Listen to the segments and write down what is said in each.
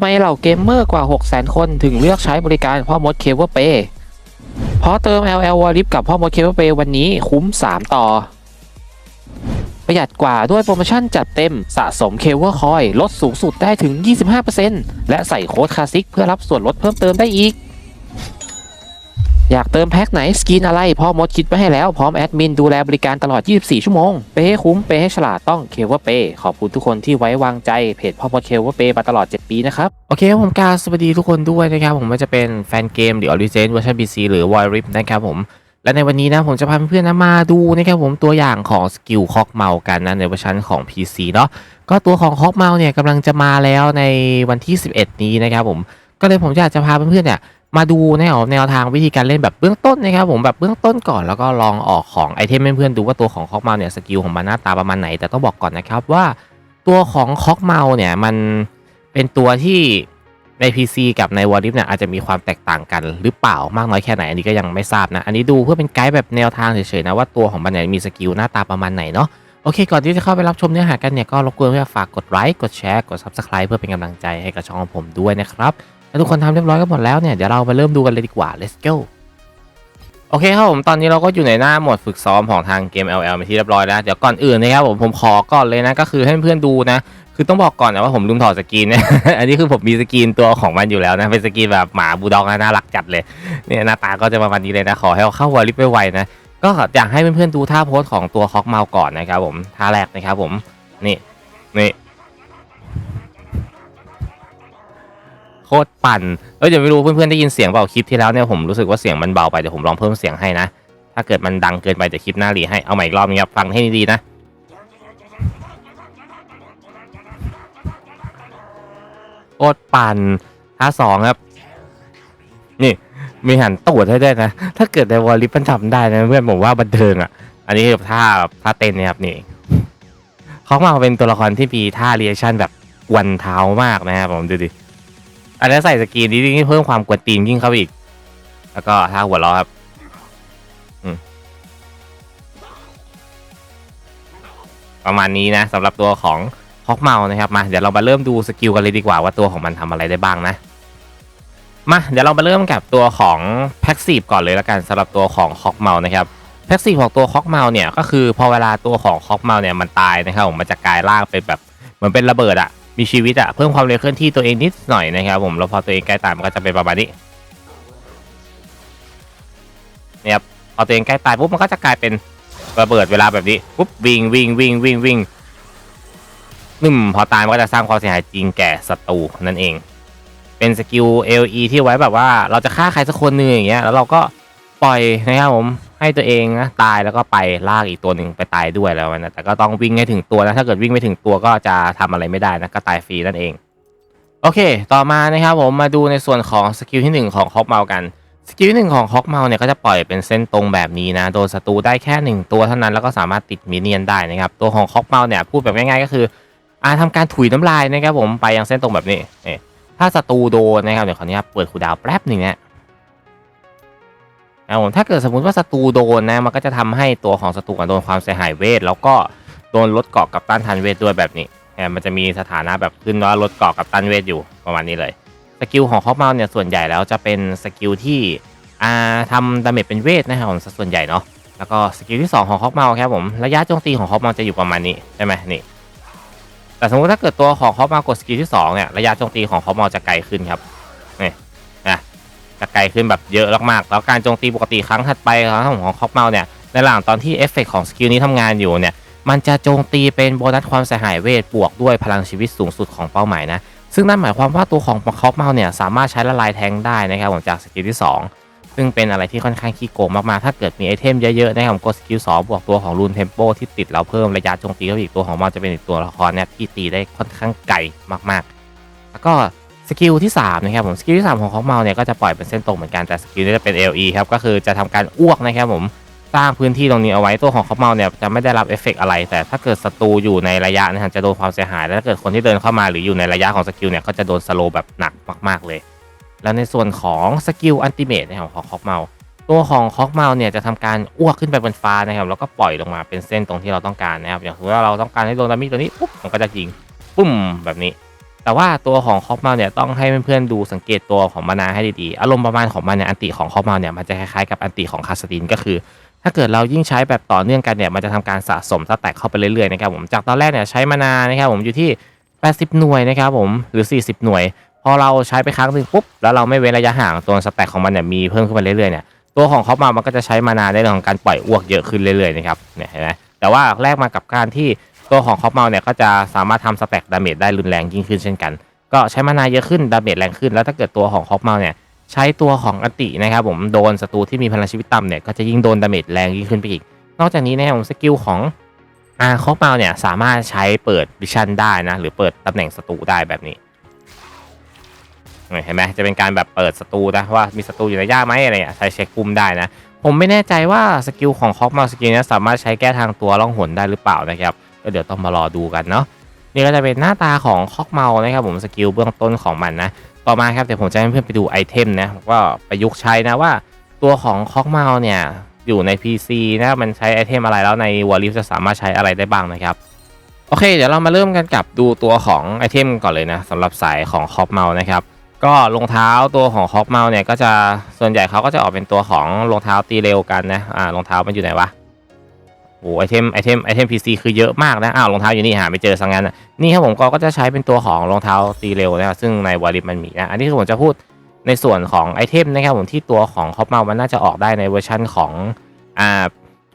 ำไมเหล่าเกมเมอร์กว่า 600,000 คนถึงเลือกใช้บริการพ่อมดเคเบิลเปย์เพราะเติม LL w a r i p กับพ่อมดเคเบิลเปย์วันนี้คุ้ม 3 ต่อ ประหยัดกว่าด้วยโปรโมชั่นจัดเต็มสะสมเคเบิลคอยลดสูงสุดได้ถึง 25%และใส่โค้ดคลาสสิกเพื่อรับส่วนลดเพิ่มเติมได้อีกากเติมแพ็คไหนสกินอะไรพ่อมดคิดไว้ให้แล้วพร้อมแอดมินดูแลบริการตลอด 24 ชั่วโมง เปให้คุ้ม เปให้ฉลาดต้องเคเวอร์เปย์ขอบคุณทุกคนที่ไว้วางใจเพจพ่อมดเคเวอร์เปย์มาตลอด 7 ปีนะครับ โอเคผมกาบสวัสดีทุกคนด้วยนะครับ ผมว่าจะเป็นแฟนเกม The Origin เวอร์ชัน PC หรือ w i r i p นะครับผมและในวันนี้นะผมจะพาเพื่อนๆมาดูนะครับผมตัวอย่างของสกิลคอกเมากันนะในเวอร์ชันของ PC เนาะก็ตัวของคอกเมาเนี่ยกำลังจะมาแล้วในวันที่ 11 นี้นะครับผมก็เลยผมอยากจะพาเพื่อนๆเนี่ย มาดูแนวแนวทางวิธีการเล่นแบบเบื้องต้นนะครับผมแบบเบื้องต้นก่อนแล้วก็ลองออกของไอเทมเพื่อนๆดูว่าตัวของคอกเมาเนี่ยสกิลของมันหน้าตาประมาณไหน แต่ต้องบอกก่อนนะครับว่าตัวของคอกเมาเนี่ยมันเป็นตัวที่ใน PC กับในวอร์ดิฟเนี่ยอาจจะมีความแตกต่างกันหรือเปล่ามากน้อยแค่ไหนอันนี้ก็ยังไม่ทราบนะ อันนี้ดูเพื่อเป็นไกด์แบบแนวทางเฉยๆนะว่าตัวของมันเนี่ยมีสกิลหน้าตาประมาณไหนเนาะโอเค ก่อนที่จะเข้าไปรับชมเนื้อหากันเนี่ยก็รบกวนเพื่อฝากกดไลค์กดแชร์กด Subscribe เพื่อเป็นกำลังใจให้กับช่องของผมด้วยนะครับ ถ้าทุกคนทำเรียบร้อยกันหมดแล้วเนี่ย เดี๋ยวเราไปเริ่มดูกันเลยดีกว่า let's go โอเคครับผมตอนนี้เราก็อยู่ในหน้าหมดฝึกซ้อมของทางเกม LL ไปที่เรียบร้อยแล้ว เดี๋ยวก่อนอื่นนะครับผมผมขอก่อนเลยนะก็คือให้เพื่อนดูนะ คือต้องบอกก่อนนะว่าผมลืมถอดสกรีนนะ อันนี้คือผมมีสกรีนตัวของมันอยู่แล้วนะ เป็นสกรีนแบบหมาบูลด็อกนะน่ารักจัดเลยเนี่ยหน้าตาก็จะประมาณนี้เลยนะ ขอให้เอาเข้าวอลลิปไวๆนะ ก็อยากให้เพื่อนๆดูท่าโพสของตัวฮอกเมาก่อนนะครับผมท่าแรกนะครับผมนี่นี่ คตรปั่นเอ้ยเดี๋ยวไม่รู้เพื่อนๆได้ยินเสียงเปล่าคลิปที่แล้วเนี่ยผมรู้สึกว่าเสียงมันเบาไปเดี๋ยวผมลองเพิ่มเสียงให้นะ ถ้าเกิดมันดังเกินไปเดี๋ยวคลิปหน้ารีให้เอาใหม่อีกรอบนึงครับฟังให้ดีๆนะโคตรปั่นท่าสองครับ นี่มีหันตูดให้ด้วยนะ ถ้าเกิดในวอลลิปมันทำได้นะเพื่อนผมว่าบันเทิงอะ อันนี้คือท่าท่าเต้นนี่ยครับนี่เขามาเป็นตัวละครที่มีท่าเรีแอคชั่นแบบกวนเท้ามากนะครับผมดูดิ อันนี้ใส่สกรีนนี้ยิ่งเพิ่มความกวนตีนยิ่งเข้าไปอีก แล้วก็ท่าหัวเราะครับประมาณนี้นะสำหรับตัวของฮอกเมานะครับมาเดี๋ยวเรามาเริ่มดูสกิลกันเลยดีกว่าว่าตัวของมันทำอะไรได้บ้างนะมาเดี๋ยวเรามาเริ่มกับตัวของแพ็กซีฟก่อนเลยละกันสำหรับตัวของฮอกเมานะครับแพ็กซีฟของตัวฮอกเมาเนี่ยก็คือพอเวลาตัวของฮอกเมาเนี่ยมันตายนะครับผมมันจะกลายร่างเป็นแบบเหมือนเป็นระเบิดอะ มีชีวิตอะเพิ่มความเร็วเคลื่อนที่ตัวเองนิดหน่อยนะครับผมแล้วพอตัวเองใกล้ตายมันก็จะเป็นประมาณนี้เนี่ยครับพอตัวเองใกล้ตายปุ๊บมันก็จะกลายเป็นระเบิดเวลาแบบนี้ปุ๊บวิ่งวิ่งวิ่งวิ่งวิ่งนึ่มพอตายมันก็จะสร้างความเสียหายจริงแก่ศัตรูนั่นเอง เป็นสกิล LE ที่ไว้แบบว่าเราจะฆ่าใครสักคนหนึ่งอย่างเงี้ยแล้วเราก็ปล่อยนะครับผม ให้ตัวเองนะตายแล้วก็ไปลากอีกตัวหนึ่งไปตายด้วยแล้วนะแต่ก็ต้องวิ่งให้ถึงตัวนะถ้าเกิดวิ่งไม่ถึงตัวก็จะทำอะไรไม่ได้นะก็ตายฟรีนั่นเอง โอเค ต่อมานะครับผมมาดูในส่วนของสกิลที่ 1 ของฮอกเมากันสกิลที่หนึ่งของฮอกเมาเนี่ยก็จะปล่อยเป็นเส้นตรงแบบนี้นะ โดนศัตรูได้แค่ 1 ตัวเท่านั้นแล้วก็สามารถติดมินเนียนได้นะครับ ตัวของฮอกเมาเนี่ยพูดแบบง่ายๆ ก็คืออาทำการถุยน้ำลายนะครับผมไปยังเส้นตรงแบบนี้ ถ้าศัตรูโดนนะครับเดี๋ยวขออนุญาตเปิดคูดาวแป๊บหนึ่งนะ นะผมถ้าเกิดสมมติว่าศัตรูโดนนะมันก็จะทำให้ตัวของศัตรูโดนความเสียหายเวท แล้วก็โดนลดเกาะกับต้านทานเวทด้วยแบบนี้นะมันจะมีสถานะแบบขึ้นว่าลดเกาะกับต้านเวทอยู่ประมาณนี้เลยสกิลของคอปเมาเนี่ยส่วนใหญ่แล้วจะเป็นสกิลที่อ่าทำดาเมจเป็นเวทนะครับผมส่วนใหญ่เนาะแล้วก็สกิลที่ 2 ของคอปเมาครับผมระยะโจมตีของคอปเมาจะอยู่ประมาณนี้ใช่ไหมนี่แต่สมมติถ้าเกิดตัวของคอปมากดสกิลที่2เนี่ยระยะโจมตีของคอปมอจะไกลขึ้นครับนี่ จะไกลขึ้นแบบเยอะมากๆแล้วการโจมตีปกติครั้งถัดไปของของคอปเมาเนี่ยในหว่างตอนที่เอฟเฟกของสกิลนี้ทำงานอยู่เนี่ยมันจะโจมตีเป็นโบนัสความเสียหายเวทบวกด้วยพลังชีวิตสูงสุดของเป้าหมายนะซึ่งนั่นหมายความว่าตัวของคอปเมาเนี่ยสามารถใช้ละลายแทงได้นะครับผมจากสกิลที่ 2 ซึ่งเป็นอะไรที่ค่อนข้างขี้โกงมากๆ ถ้าเกิดมีไอเทมเยอะๆนะครับกดสกิล2บวกตัวของรูนเทมโปที่ติดแล้วเพิ่มระยะโจมตีเข้าอีกตัวของมันจะเป็นอีกตัวละครเนี่ยที่ตีได้ค่อนข้างไกลมากๆ แล้วก็ สกิลที่3นะครับผมสกิลที่ 3 ของของเมาเนี่ยก็จะปล่อยเป็นเส้นตรงเหมือนกันแต่สกิลนี้จะเป็น LE ครับก็คือจะทำการอ้วกนะครับผมสร้างพื้นที่ตรงนี้เอาไว้ตัวของคอปเมาเนี่ยจะไม่ได้รับเอฟเฟกอะไร แต่ถ้าเกิดศัตรูอยู่ในระยะนะฮะจะโดนความเสียหาย แล้วถ้าเกิดคนที่เดินเข้ามาหรืออยู่ในระยะของสกิลเนี่ยก็จะโดนสโลแบบหนักมากๆเลย แล้วในส่วนของสกิลอันติเมทนะครับของคอปเมาตัวของคอกเมาเนี่ยจะทำการอ้วกขึ้นไปบนฟ้านะครับแล้วก็ปล่อยลงมาเป็นเส้นตรงที่เราต้องการนะครับอย่างสมมติว่าเราต้องการให้โดนดามิตัวนี้ปุ๊บมันก็จะยิงปุ้มแบบนี้ แต่ว่าตัวของคอปเมาเนี่ยต้องให้เพื่อนๆดูสังเกตตัวของมานาให้ดีๆ อารมณ์ประมาณของมันเนี่ยอันติของคอปเมาเนี่ยมันจะคล้ายๆกับอันติของคาสตินก็คือ ถ้าเกิดเรายิ่งใช้แบบต่อเนื่องกันเนี่ยมันจะทำการสะสมสแต็กเข้าไปเรื่อยๆนะครับผมจากตอนแรกเนี่ยใช้มานานะครับผมอยู่ที่ 80 หน่วยนะครับผมหรือ 40 หน่วย พอเราใช้ไปครั้งหนึ่งปุ๊บแล้วเราไม่เว้นระยะห่างตัวสแต็กของมันเนี่ยมีเพิ่มขึ้นมาเรื่อยๆเนี่ยตัวของคอปเมามันก็จะใช้มานาในเรื่องของการปล่อยอ้วกเยอะขึ้นเรื่อยๆนะครับเนี่ยเห็นไหมแต่ว่าแลกมากับการที่ ตัวของคอปเมาเนี่ยก็จะสามารถทำสแต็กดาเมจได้รุนแรงยิ่งขึ้นเช่นกัน ก็ใช้มานาเยอะขึ้นดาเมจแรงขึ้น แล้วถ้าเกิดตัวของคอปเมาเนี่ยใช้ตัวของอันตินะครับผมโดนศัตรูที่มีพลังชีวิตต่ำเนี่ยก็จะยิ่งโดนดาเมจแรงยิ่งขึ้นไปอีก นอกจากนี้นะครับผมสกิลของอาคอปเมาเนี่ยสามารถใช้เปิดวิชั่นได้นะหรือเปิดตำแหน่งศัตรูได้แบบนี้เห็นไหมจะเป็นการแบบเปิดศัตรูนะว่ามีศัตรูอยู่ในย่าไหมอะไรเงี้ยใช้เช็คปุ่มได้นะ ผมไม่แน่ใจว่าสกิลของคอปเมาสกิลนี้สามารถใช้แก้ทางตัวล่องหนได้หรือเปล่านะครับ ก็เดี๋ยวต้องมารอดูกันเนาะนี่ก็จะเป็นหน้าตาของคอกเมานะครับผมสกิลเบื้องต้นของมันนะต่อมาครับเดี๋ยวผมจะให้เพื่อนไปดูไอเทมนะก็ประยุกต์ใช้นะว่าตัวของคอกเมาเนี่ยอยู่ใน PC นะมันใช้ไอเทมอะไรแล้วในวอลลิฟจะสามารถใช้อะไรได้บ้างนะครับโอเค เดี๋ยวเรามาเริ่มกันกับดูตัวของไอเทมก่อนเลยนะสำหรับสายของคอกเมานะครับก็รองเท้าตัวของคอกเมาเนี่ยก็จะส่วนใหญ่เขาก็จะออกเป็นตัวของรองเท้าตีเร็วกันนะอ่ารองเท้ามันอยู่ไหนวะ โอ้ไอเทมไอเทมไอเทมพีซีคือเยอะมากนะอ้าวรองเท้าอยู่นี่หาไม่เจอสังงั้นนี่ครับผมก็จะใช้เป็นตัวของรองเท้าตีเร็วนะครับซึ่งในวอลิปมันมีนะอันนี้คือผมจะพูดในส่วนของไอเทมนะครับผมที่ตัวของคอปเมามันน่าจะออกได้ในเวอร์ชันของอ่า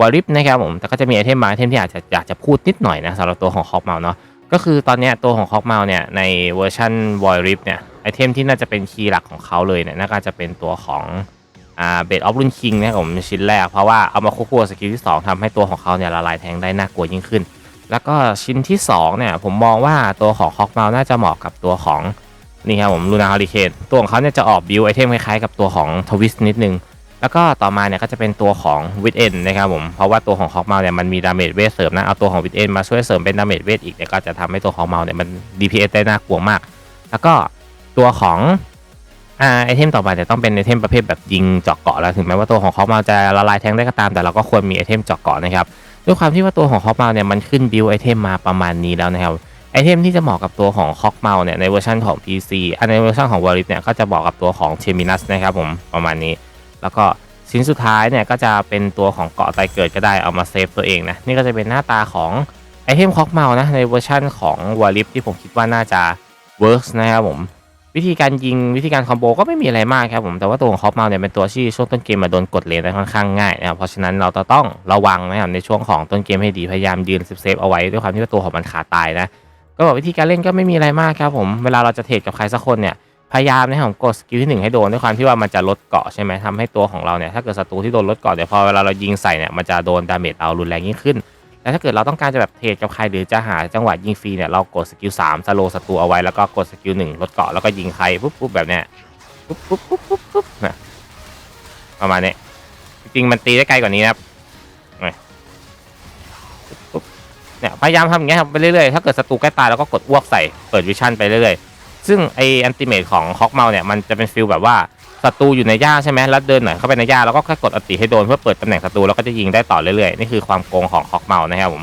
วอลิฟนะครับผมแต่ก็จะมีไอเทมบางไอเทมที่อาจจะอยากจะพูดนิดหน่อยนะสำหรับตัวของคอปเมาเนาะก็คือตอนนี้ตัวของคอปเมาเนี่ยในเวอร์ชันวอลิฟเนี่ยไอเทมที่น่าจะเป็นคีย์หลักของเขาเลยเนี่ยน่าจะเป็นตัวของ อ่าเบดออฟรุ่นคิงนะครับผมชิ้นแรก เพราะว่าเอามาควบคู่กับสกิลที่ 2ทำให้ตัวของเขาเนี่ยละลายแทงได้น่ากลัวยิ่งขึ้น แล้วก็ชิ้นที่2เนี่ยผมมองว่าตัวของคอกเมาน่าจะเหมาะกับตัวของนี่ครับผมลูนาฮอริเคนตัวของเขาเนี่ยจะออกบิวไอเทมคล้ายๆกับตัวของทวิสนิดนึงแล้วก็ต่อมาเนี่ยก็จะเป็นตัวของวิดเอ็นนะครับผม เพราะว่าตัวของคอกเมาเนี่ยมันมีดาเมจเวทเสริมนะ เอาตัวของวิดเอ็นมาช่วยเสริมเป็นดาเมจเวทอีกเนี่ยก็จะทำให้ตัวของเมาเนี่ยมัน DPS ได้น่ากลัวมาก แล้วก็ตัวของ อ่าไอเทมต่อไปเนี่ยต้องเป็นไอเทมประเภทแบบยิงเจาะเกาะแล้วถึงแม้ว่าตัวของคอปมาจะละลายแทงได้ก็ตาม แต่เราก็ควรมีไอเทมเจาะเกาะนะครับด้วยความที่ว่าตัวของคอปมาเนี่ยมันขึ้นบิวไอเทมมาประมาณนี้แล้วนะครับไอเทมที่จะเหมาะกับตัวของคอกเมาเนี่ยในเวอร์ชันของ PC อันในเวอร์ชันของวอลิฟเนี่ยก็จะเหมาะกับตัวของเทมินัสนะครับผมประมาณนี้ แล้วก็ชิ้นสุดท้ายเนี่ยก็จะเป็นตัวของเกาะไตเกิดก็ได้เอามาเซฟตัวเองนะนี่ก็จะเป็นหน้าตาของไอเทมคอกเมานะในเวอร์ชันของวอลิฟที่ผมคิดว่าน่าจะเวิร์กนะครับผม วิธีการยิงวิธีการคอมโบก็ไม่มีอะไรมากครับผมแต่ว่าตัวของคอปเมาเนี่ยเป็นตัวที่ช่วงต้นเกมมาโดนกดเลนได้ค่อนข้างง่ายนะครับเพราะฉะนั้นเราต้องระวังนะครับในช่วงของต้นเกมให้ดีพยายามยืนเซฟเอาไว้ด้วยความที่ว่าตัวของมันขาตายนะก็บอกวิธีการเล่นก็ไม่มีอะไรมากครับผมเวลาเราจะเทรดกับใครสักคนเนี่ยพยายามนะครับกดสกิลที่หนึ่งให้โดนด้วยความที่ว่ามันจะลดเกาะใช่ไหมทำให้ตัวของเราเนี่ยถ้าเกิดศัตรูที่โดนลดเกาะเดี๋ยวพอเวลาเรายิงใส่เนี่ยมันจะโดนดาเมจเรารุนแรงยิ่งขึ้น แล้วถ้าเกิดเราต้องการจะแบบเทรดกับใครหรือจะหาจังหวะยิงฟรีเนี่ยเรากดสกิลสามสโลศัตรูเอาไว้แล้วก็กดสกิลหนึ่งลดเกาะแล้วก็ยิงใครปุ๊บปุ๊บแบบเนี้ยปุ๊บปุ๊บปุ๊บปุ๊บปุ๊บนะประมาณนี้จริงๆมันตีได้ไกลกว่านี้นะครับเนี่ยพยายามทำอย่างเงี้ยไปเรื่อยๆถ้าเกิดศัตรูใกล้ตายเราก็กดอ้วกใส่เปิดวิชั่นไปเรื่อยๆซึ่งไออันติเมทของคอกเมาเนี่ยมันจะเป็นฟิลแบบว่า ศัตรูอยู่ในหญ้าใช่ไหมแล้วเดินหน่อยเข้าไปในหญ้าแล้วก็แค่กดอันติให้โดนเพื่อเปิดตำแหน่งศัตรูแล้วก็จะยิงได้ต่อเรื่อยๆนี่คือความโกงของคอกเมานะครับผม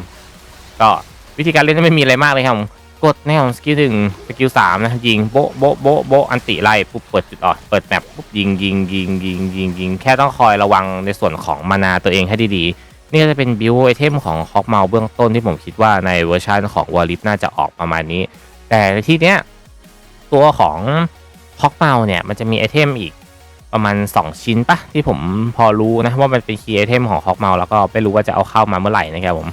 ก็วิธีการเล่นไม่มีอะไรมากเลยครับผมกดแนวสกิลหนึ่งสกิลสามนะยิงโบโบโบโบอันติไล่ปุ๊บเปิดจุดอ่อนเปิดแมปปุ๊บยิงยิงยิงยิงยิงยิงแค่ต้องคอยระวังในส่วนของมานาตัวเองให้ดีๆ นี่ก็จะเป็นบิวไอเทมของฮอกเมาเบื้องต้นที่ผมคิดว่าในเวอร์ชันของวอลิฟน่าจะออกประมาณนี้ แต่ที่เนี้ยตัวของฮอกเมาเนี่ยมันจะมีไอเทมอีก ประมาณ 2 ชิ้นปะที่ผมพอรู้นะว่ามันเป็นคีย์ไอเทมของฮอกเมาแล้วก็ไม่รู้ว่าจะเอาเข้ามาเมื่อไหร่นะครับผม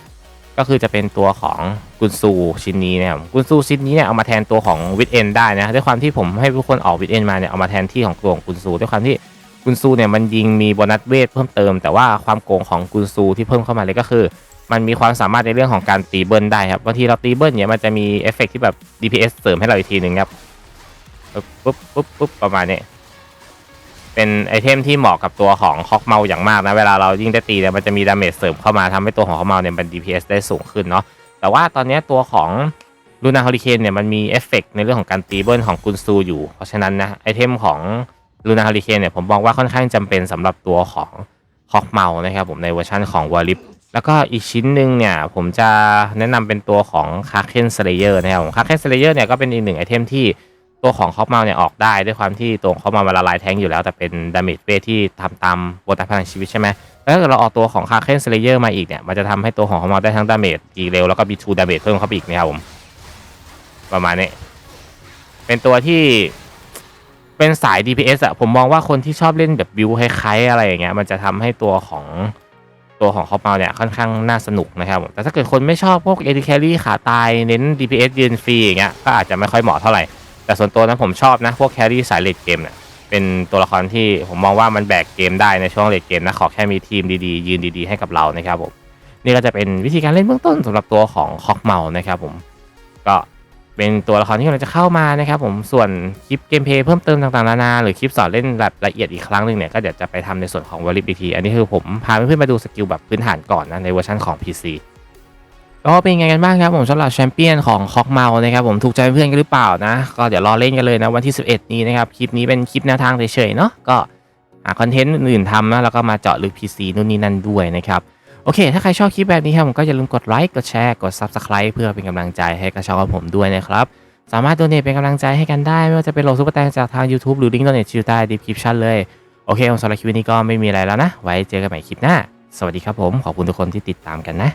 ก็คือจะเป็นตัวของกุนซูชิ้นนี้นะครับกุนซูชิ้นนี้เนี่ยเอามาแทนตัวของวิดเอ็นได้นะด้วยความที่ผมให้ทุกคนออกวิดเอ็นมาเนี่ยเอามาแทนที่ของตัวของกุนซูด้วยความที่กุนซูเนี่ยมันยิงมีโบนัสเวทเพิ่มเติม แต่ว่าความโกงของกุนซูที่เพิ่มเข้ามาเลยก็คือ มันมีความสามารถในเรื่องของการตีเบิลได้ครับบางทีเราตีเบิลเนี่ยมันจะมีเอฟเฟกต์ที่แบบ DPS เสริมให้เราอีกทีหนึ่งครับปุ๊บปุ๊บปุ๊บประมาณนี้ เป็นไอเทมที่เหมาะกับตัวของคอกเมาอย่างมากนะ เวลาเรายิ่งได้ตีเนี่ยมันจะมีดาเมจเสริมเข้ามาทำให้ตัวของคอกเมาเนี่ยมัน DPS ได้สูงขึ้นเนาะแต่ว่าตอนนี้ตัวของลูนาฮอริเคนเนี่ยมันมีเอฟเฟกในเรื่องของการตีเบิลของกุนซูอยู่ เพราะฉะนั้นนะไอเทมของลูนาฮอริเคนเนี่ยผมมองว่าค่อนข้างจำเป็นสำหรับตัวของคอกเมานะครับผมในเวอร์ชันของวอลิฟแล้วก็อีกชิ้นหนึ่งเนี่ยผมจะแนะนำเป็นตัวของคาเคนสเลเยอร์นะครับผมคาเคนสเลเยอร์เนี่ยก็เป็นอีกหนึ่งไอเทมที่ ตัวของคอกเมาเนี่ยออกได้ด้วยความที่ตัวของคอกเมามันละลายแท้งอยู่แล้ว แต่เป็นดาเมจเบที่ทำตามบทพลังชีวิตใช่ไหมแล้วถ้าเกิดเราออกตัวของคาเคนสเลเยอร์มาอีกเนี่ยมันจะทำให้ตัวของคอกเมาได้ทั้งดาเมจตีเร็วแล้วก็มีทูดาเมจเพิ่มเข้าไปอีกนะครับผมประมาณนี้ เป็นตัวที่เป็นสาย DPS อะผมมองว่าคนที่ชอบเล่นแบบบิวคล้ายๆอะไรอย่างเงี้ยมันจะทำให้ตัวของตัวของคอปเมาเนี่ยค่อนข้างน่าสนุกนะครับผมแต่ถ้าเกิดคนไม่ชอบพวก AD Carry ขาตายเน้น DPS ยืนฟรีอย่างเงี้ยก็อาจจะไม่ค่อยเหมาะเท่าไหร่ แต่ส่วนตัวนั้นผมชอบนะ พวกแครี่สายเลดเกมเนี่ยเป็นตัวละครที่ผมมองว่ามันแบกเกมได้ในช่วงเลดเกมนะขอแค่มีทีมดีๆ ยืนดีๆให้กับเรานะครับผมนี่ก็จะเป็นวิธีการเล่นเบื้องต้นสำหรับตัวของคอกเมานะครับผมก็เป็นตัวละครที่กำลังจะเข้ามานะครับผมส่วนคลิปเกมเพย์เพิ่มเติมต่างๆนานาหรือคลิปสอนเล่นแบบละเอียดอีกครั้งหนึ่งเนี่ยก็เดี๋ยวจะไปทำในส่วนของวอลิบอีกทีอันนี้คือผมพาเพื่อนๆมาดูสกิลแบบพื้นฐานก่อนนะในเวอร์ชันของ PC ก็เป็นยังไงกันบ้างครับผมสำหรับแชมเปี้ยนของคอกเมานะครับผมถูกใจเพื่อนกันหรือเปล่านะ ก็เดี๋ยวรอเล่นกันเลยนะวันที่ 11 นี้นะครับ คลิปนี้เป็นคลิปแนวทางเฉยๆเนาะก็หาคอนเทนต์อื่นทำนะแล้วก็มาเจาะลึก PC นู่นนี่นั่นด้วยนะครับ โอเค ถ้าใครชอบคลิปแบบนี้ครับผมก็อย่าลืมกดไลค์กดแชร์กด Subscribe เพื่อเป็นกำลังใจให้กับช่องของผมด้วยนะครับสามารถโดเนทเป็นกำลังใจให้กันได้ ไม่ว่าจะเป็นโลซุปเปอร์แตงจากทาง YouTube หรือลิงก์โดเนทอยู่ใต้ดีคริปชันเลยโอเคผมสำหรับคลิปนี้ก็ไม่มีอะไรแล้วนะ ไว้เจอกันใหม่คลิปหน้า สวัสดีครับผมขอบคุณทุกคนที่ติดตามกันนะ